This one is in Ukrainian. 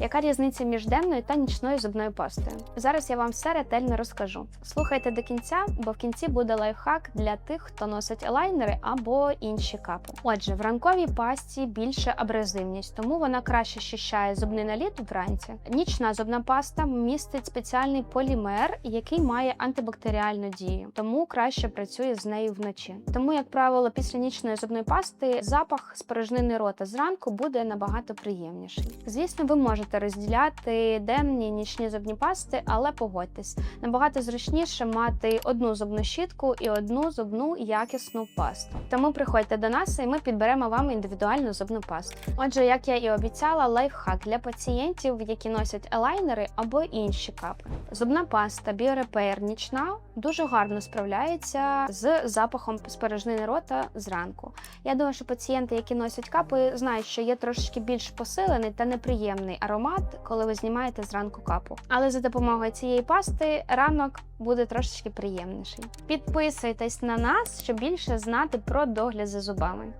Яка різниця між денною та нічною зубною пастою? Зараз я вам все ретельно розкажу. Слухайте до кінця, бо в кінці буде лайфхак для тих, хто носить елайнери або інші капи. Отже, в ранковій пасті більше абразивність, тому вона краще щищає зубний наліт вранці. Нічна зубна паста містить спеціальний полімер, який має антибактеріальну дію, тому краще працює з нею вночі. Тому, як правило, після нічної зубної пасти запах з порожнини рота зранку буде набагато приємніший. Звісно, ви можете розділяти денні нічні зубні пасти, але погодьтесь, набагато зручніше мати одну зубну щітку і одну зубну якісну пасту. Тому приходьте до нас і ми підберемо вам індивідуальну зубну пасту. Отже, як я і обіцяла, лайфхак для пацієнтів, які носять елайнери або інші капи. Зубна паста BioRepair нічна дуже гарно справляється з запахом з порожнини рота зранку. Я думаю, що пацієнти, які носять капи, знають, що є трошки більш посилений та неприємний аромат, коли ви знімаєте зранку капу. Але за допомогою цієї пасти ранок буде трошечки приємніший. Підписуйтесь на нас, щоб більше знати про догляд за зубами.